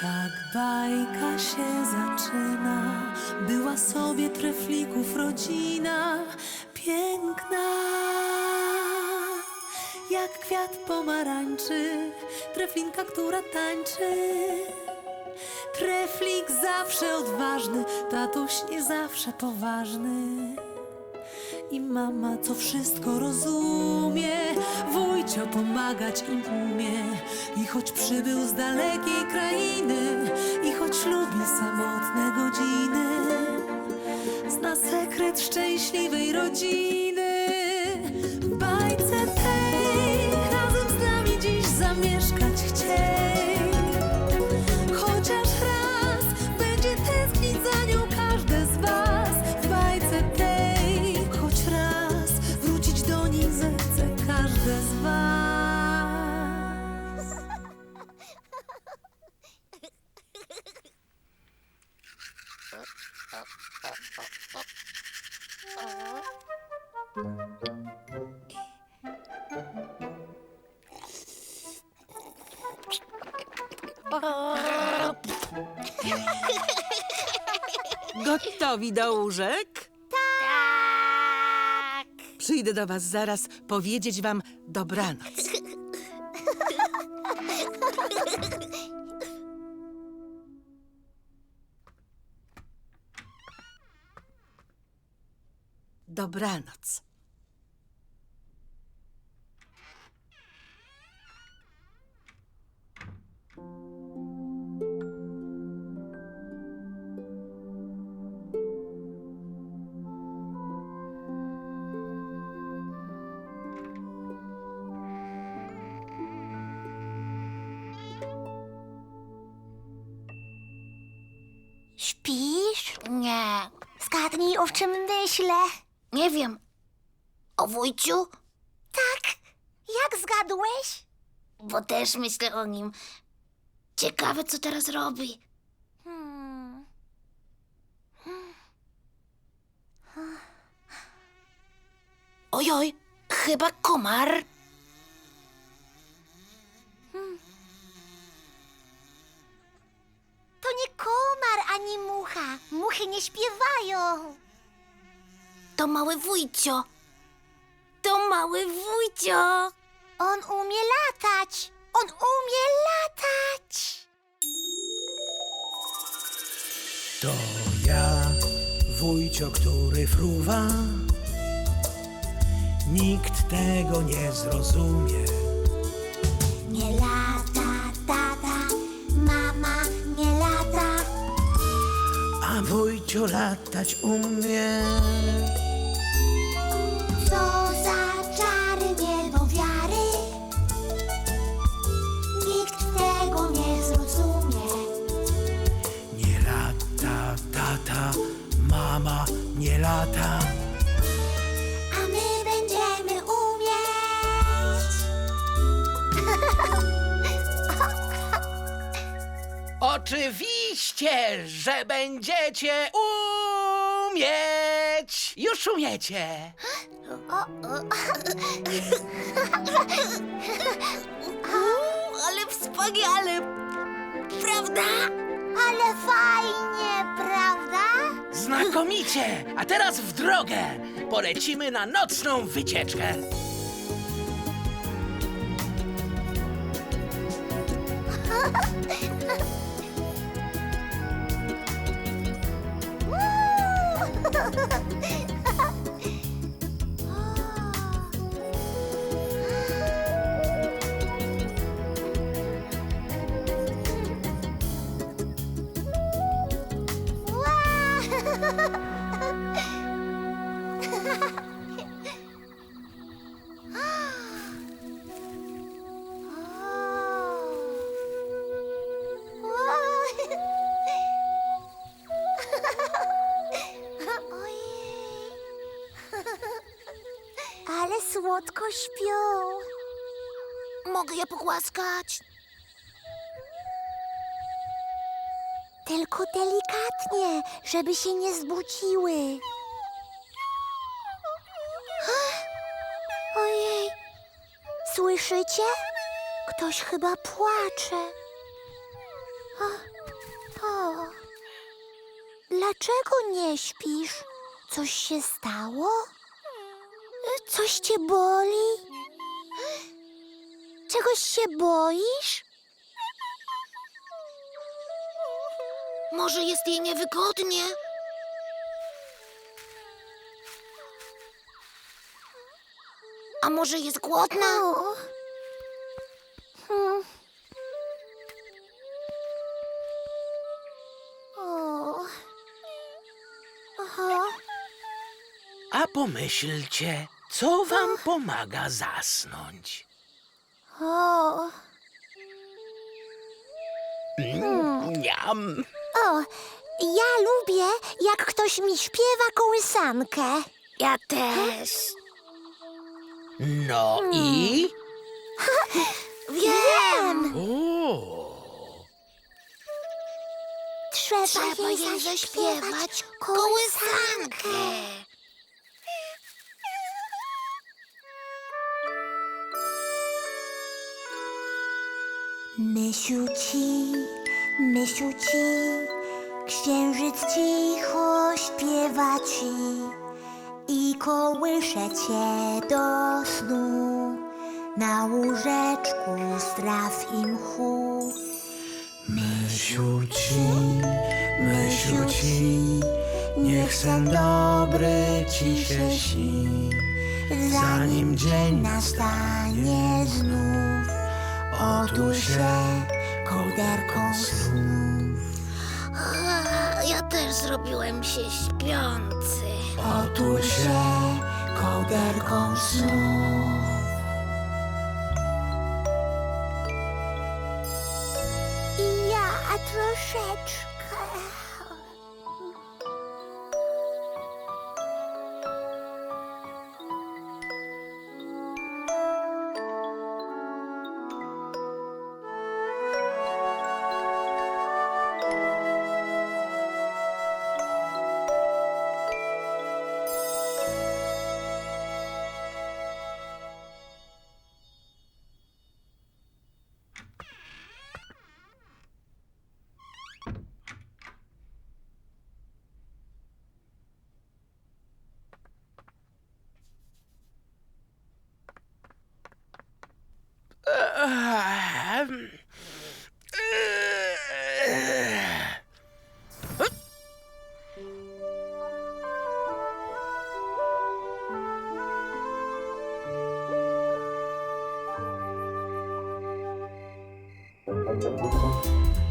Tak bajka się zaczyna, była sobie treflików rodzina, piękna. Jak kwiat pomarańczy, treflinka, która tańczy. Treflik zawsze odważny, tatuś nie zawsze poważny. I mama, co wszystko rozumie, wujcio pomagać im umie. I choć przybył z dalekiej krainy, szczęśliwej rodziny. W bajce tej razem z nami dziś zamieszkać chciej. Chociaż raz będzie tęsknić za nią każde z was w bajce tej. Choć raz wrócić do niej zechce każde z was. Gotowi do łóżek? Tak. Przyjdę do was zaraz powiedzieć wam dobranoc. Dobranoc. Śpisz? Nie. Zgadnij, o czym myślę. Nie wiem. O wujciu? Tak. Jak zgadłeś? Bo też myślę o nim. Ciekawe, co teraz robi. Hmm. Ojoj, chyba komar. To nie komar ani mucha. Muchy nie śpiewają. To mały wujcio. To mały wujcio. On umie latać. On umie latać. To ja, wujcio, który fruwa. Nikt tego nie zrozumie. Nie lata, tata. Mama nie lata. A wujcio latać umie. Oczywiście, że będziecie umieć. Już umiecie. Ale wspaniale, prawda? Ale fajnie, prawda? Znakomicie. A teraz w drogę. Polecimy na nocną wycieczkę. słodko śpią. Mogę je pogłaskać? Tylko delikatnie, żeby się nie zbudziły. Ojej, słyszycie? Ktoś chyba płacze. O. Dlaczego nie śpisz? Coś się stało? Coś cię boli? Czegoś się boisz? Może jest jej niewygodnie? A może jest głodna? Hmm. O. Aha. A pomyślcie, co wam pomaga zasnąć? O. Niam. O, ja lubię, jak ktoś mi śpiewa kołysankę. Ja też. No i? Wiem. O, Trzeba, jej zaśpiewać kołysankę. Mysiu ci, mysiu ci, księżyc cicho śpiewa ci i kołysze cię do snu. Na łóżeczku straw i mchu. Mysiu ci, mysiu ci, niech sen dobry ci się śni. Zanim dzień nastanie znów, otul się kołderką snów. Ja też zrobiłem się śpiący. Otul się kołderką snów. I ja troszeczkę. 음. 음.